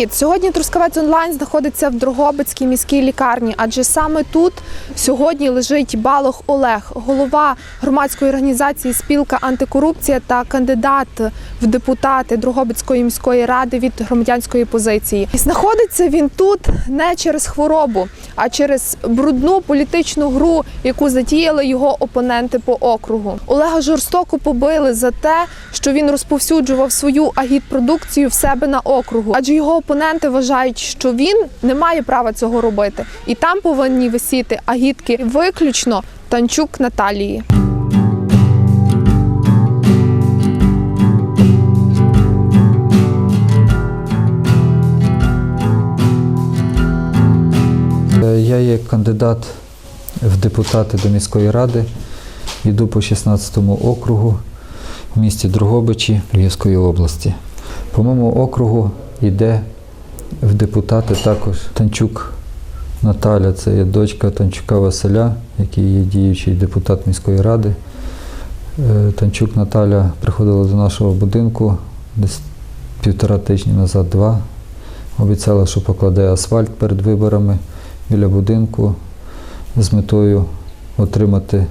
Привіт! Сьогодні Трускавець онлайн знаходиться в Дрогобицькій міській лікарні, адже саме тут сьогодні лежить Балох Олег, голова громадської організації Спілка антикорупція та кандидат в депутати Дрогобицької міської ради від громадянської позиції. І знаходиться він тут не через хворобу, а через брудну політичну гру, яку затіяли його опоненти по округу. Олега жорстоко побили за те, що він розповсюджував свою агітпродукцію в себе на округу, адже його опоненти вважають, що він не має права цього робити, і там повинні висіти агітки виключно Танчук Наталії. Я є кандидат в депутати до міської ради. Йду по 16-му округу в місті Дрогобичі Львівської області. По моєму округу йде в депутати також Танчук Наталя, це є дочка Танчука Василя, який є діючий депутат міської ради. Е, Танчук Наталя приходила до нашого будинку десь півтора тижні назад, два. Обіцяла, що покладе асфальт перед виборами біля будинку з метою отримати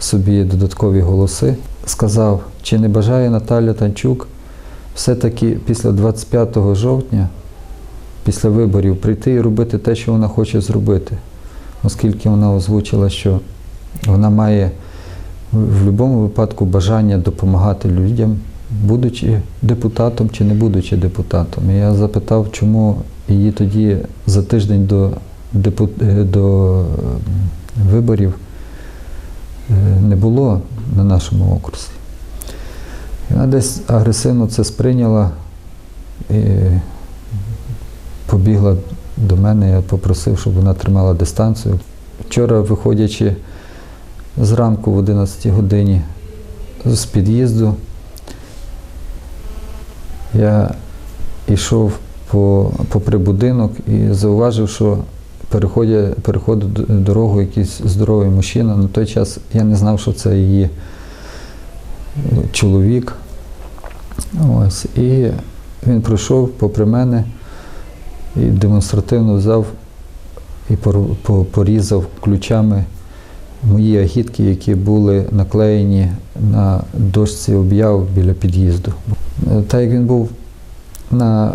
собі додаткові голоси. Сказав, чи не бажає Наталя Танчук все-таки після 25 жовтня, після виборів, прийти і робити те, що вона хоче зробити, оскільки вона озвучила, що вона має в будь-якому випадку бажання допомагати людям, будучи депутатом чи не будучи депутатом. І я запитав, чому її тоді за тиждень до, депу- е, до виборів е, не було на нашому окрузі. Вона десь агресивно це сприйняла і побігла до мене, я попросив, щоб вона тримала дистанцію. Вчора, виходячи зранку в 11 годині з під'їзду, я йшов по, попри будинок і зауважив, що переходить, переходить дорогу якийсь здоровий мужчина. На той час я не знав, що це її е, чоловік. Ось. І він пройшов попри мене і демонстративно взяв і пор- порізав ключами мої агітки, які були наклеєні на дошці об'яв біля під'їзду. Так як він був на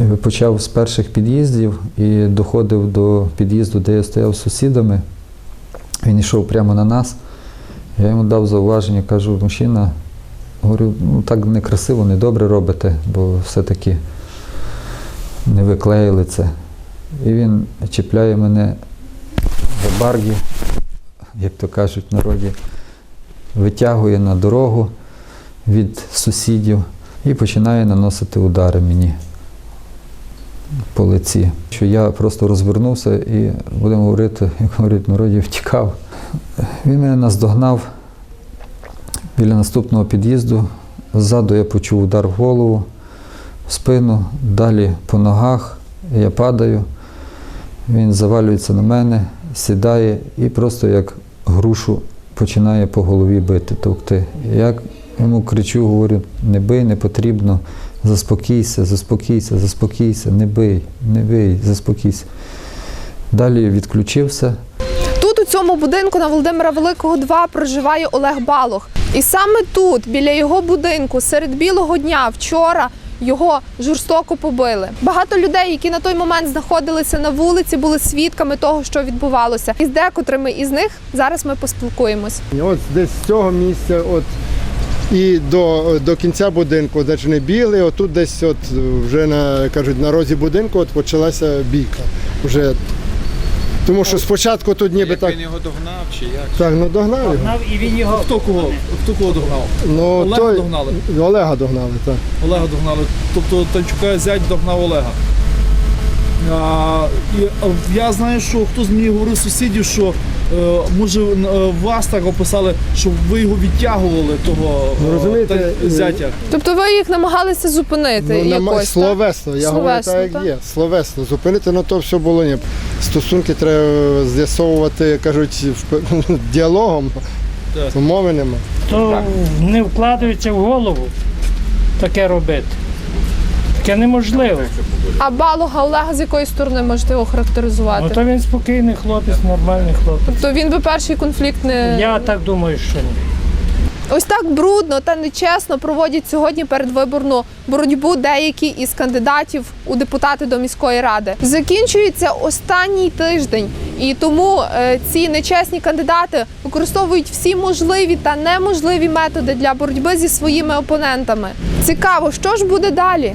е, почав з перших під'їздів і доходив до під'їзду, де я стояв з сусідами, він йшов прямо на нас. Я йому дав зауваження, кажу, мужчина, говорю, ну так некрасиво, недобре робите, бо все-таки не виклеїли це. І він чіпляє мене за баргі, як то кажуть в народі, витягує на дорогу від сусідів і починає наносити удари мені по лиці. Що я просто розвернувся і будемо говорити, як говорять в народі, втікав. Він мене наздогнав біля наступного під'їзду. Ззаду я почув удар в голову, спину, далі по ногах. Я падаю. Він завалюється на мене, сідає і просто як грушу починає по голові бити, товкти. Я йому кричу, говорю, не бий, не потрібно, заспокійся, заспокійся, заспокійся, не бий, не бий, заспокійся. Далі відключився. Тут у цьому будинку на Володимира Великого 2 проживає Олег Балох. І саме тут, біля його будинку, серед білого дня, вчора його жорстоко побили. Багато людей, які на той момент знаходилися на вулиці, були свідками того, що відбувалося. І з декотрими із них зараз ми поспілкуємось. От десь з цього місця, от і до, до кінця будинку, де не бігли, отут десь от вже на кажуть на розі будинку от почалася бійка. Вже. Тому що спочатку тут ніби Як так, він його догнав чи як? так ну догнав його. Гнав і він його. Хто кого? Хто кого догнав? Ну, Олега догнали? Олега догнали, так. Олега догнали. Тобто Танчука зять догнав Олега. А, і, а, я знаю, що хтось мені говорив з сусідів, що може е, вас так описали, що ви його відтягували, того Ну, е, розумієте, зятя. Тобто ви їх намагалися зупинити Ну, нема- якось. так? словесно, я говорю так, як так? є. Словесно. Зупинити на то все було ні. Стосунки треба з'ясовувати, кажуть, в- діалогом, Так. то мови нема. То не вкладається в голову таке робити. Таке неможливо. А Балога Олега з якої сторони можете його характеризувати? Ну то він спокійний хлопець, нормальний хлопець. Тобто він би перший конфлікт не Я так думаю, що ні. ось так брудно та нечесно проводять сьогодні передвиборну боротьбу деякі із кандидатів у депутати до міської ради. Закінчується останній тиждень, і тому е, ці нечесні кандидати використовують всі можливі та неможливі методи для боротьби зі своїми опонентами. Цікаво, що ж буде далі?